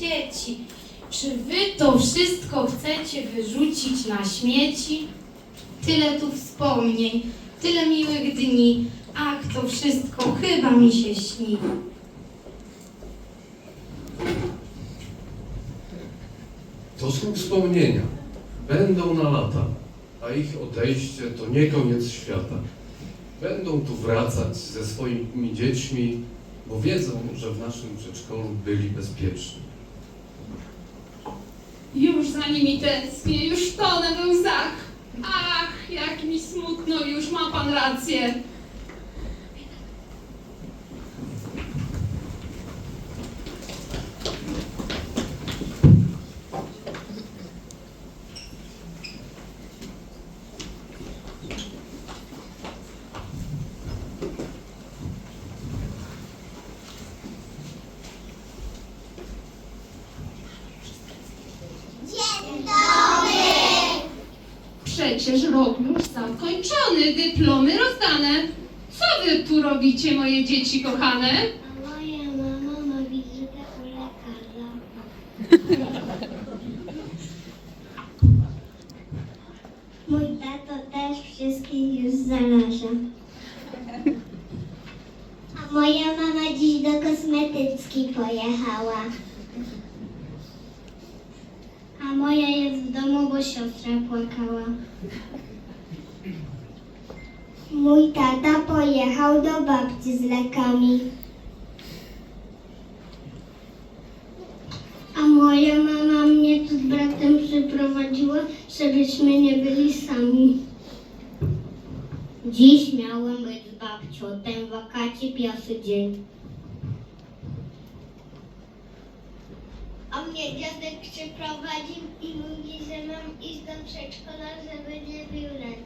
dzieci. Czy wy to wszystko chcecie wyrzucić na śmieci? Tyle tu wspomnień, tyle miłych dni, ach, to wszystko chyba mi się śni. To są wspomnienia. Będą na lata, a ich odejście to nie koniec świata. Będą tu wracać ze swoimi dziećmi, bo wiedzą, że w naszym przedszkolu byli bezpieczni. Za nimi tęsknię, już tonę we łzach. Ach, jak mi smutno, już ma pan rację. Przecież rok już zakończony, dyplomy rozdane. Co wy tu robicie, moje dzieci kochane? A moja mama ma wizytę u lekarza. Mój tato też wszystkich już zaraża. A moja mama dziś do kosmetyczki pojechała. Moja jest w domu, bo siostra płakała. Mój tata pojechał do babci z lekami. A moja mama mnie tu z bratem przyprowadziła, żebyśmy nie byli sami. Dziś miałem być z babcią, ten wakacie piasy dzień. Mnie dziadek przyprowadził i mówi, że mam iść do przedszkola, żeby nie lęk.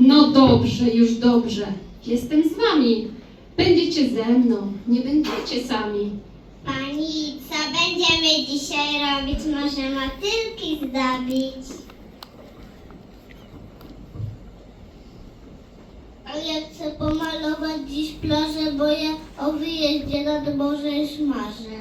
No dobrze, już dobrze. Jestem z wami. Będziecie ze mną, nie będziecie sami. Pani, co będziemy dzisiaj robić? Może motylki zdobić? A ja chcę pomalować dziś plażę, bo ja o wyjeździe nad morze już marzę.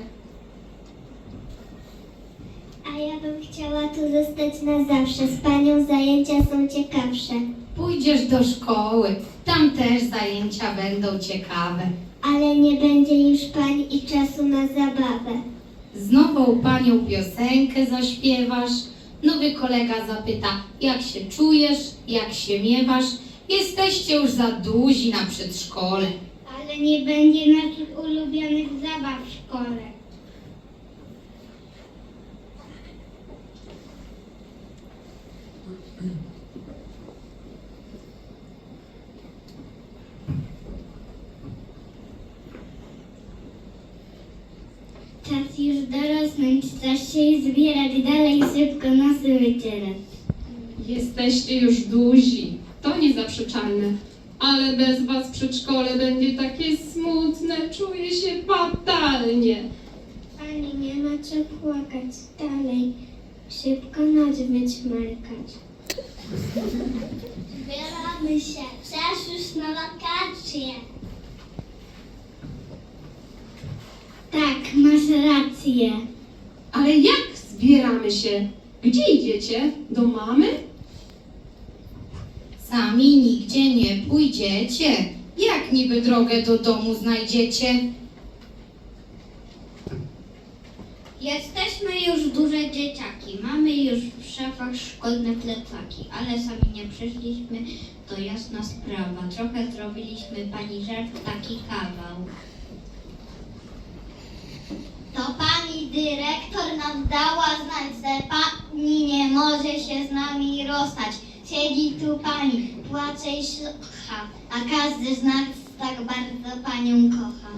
A ja bym chciała tu zostać na zawsze. Z panią zajęcia są ciekawsze. Pójdziesz do szkoły, tam też zajęcia będą ciekawe. Ale nie będzie już pani i czasu na zabawę. Z nową panią piosenkę zaśpiewasz, nowy kolega zapyta, jak się czujesz, jak się miewasz. Jesteście już za duzi na przedszkole. Ale nie będzie naszych ulubionych zabaw w szkole. Czas już dorosnąć, czas się i zbierać dalej, szybko nosy wycierać. Jesteście już duzi, to niezaprzeczalne. Ale bez was przedszkole będzie takie smutne, czuję się fatalnie. Pani, nie ma co płakać dalej. Szybko noc wyćmarkać. Zbieramy się, czas już na wakacje. Tak, masz rację. Ale jak zbieramy się? Gdzie idziecie? Do mamy? Sami nigdzie nie pójdziecie. Jak niby drogę do domu znajdziecie? Jesteśmy już duże dzieciaki, mamy już w szafach szkolne plecaki, ale sami nie przyszliśmy, to jasna sprawa. Trochę zrobiliśmy pani żart, taki kawał. To pani dyrektor nam dała znać, że pani nie może się z nami rozstać. Siedzi tu pani, płacze i szlocha, a każdy z nas tak bardzo panią kocha.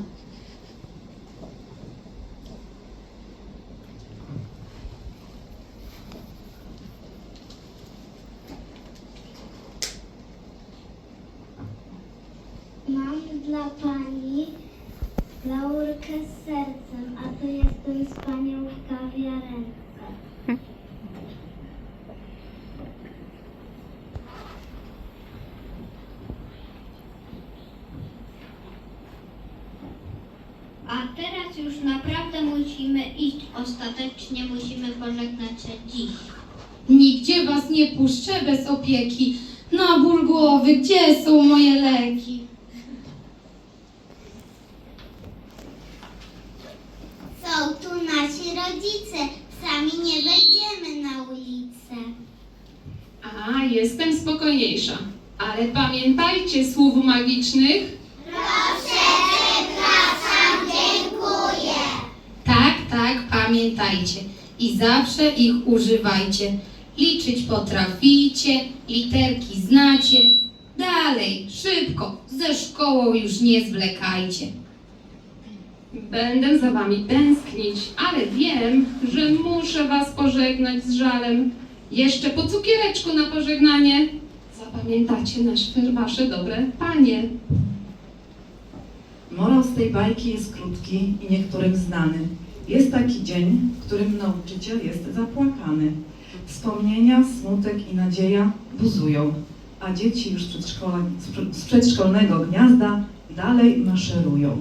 Mam dla pani A teraz już naprawdę musimy iść, ostatecznie musimy pożegnać się dziś. Nigdzie was nie puszczę bez opieki. Na ból głowy, gdzie są moje leki? Są tu nasi rodzice, sami nie wejdziemy na ulicę. A, jestem spokojniejsza. Ale pamiętajcie słów magicznych. Tak, tak, pamiętajcie. I zawsze ich używajcie. Liczyć potraficie, literki znacie. Dalej, szybko, ze szkołą już nie zwlekajcie. Będę za wami tęsknić, ale wiem, że muszę was pożegnać z żalem. Jeszcze po cukiereczku na pożegnanie. Zapamiętacie nasze, wasze dobre panie. Morał z tej bajki jest krótki i niektórym znany. Jest taki dzień, w którym nauczyciel jest zapłakany. Wspomnienia, smutek i nadzieja buzują, a dzieci już z, z przedszkolnego gniazda dalej maszerują.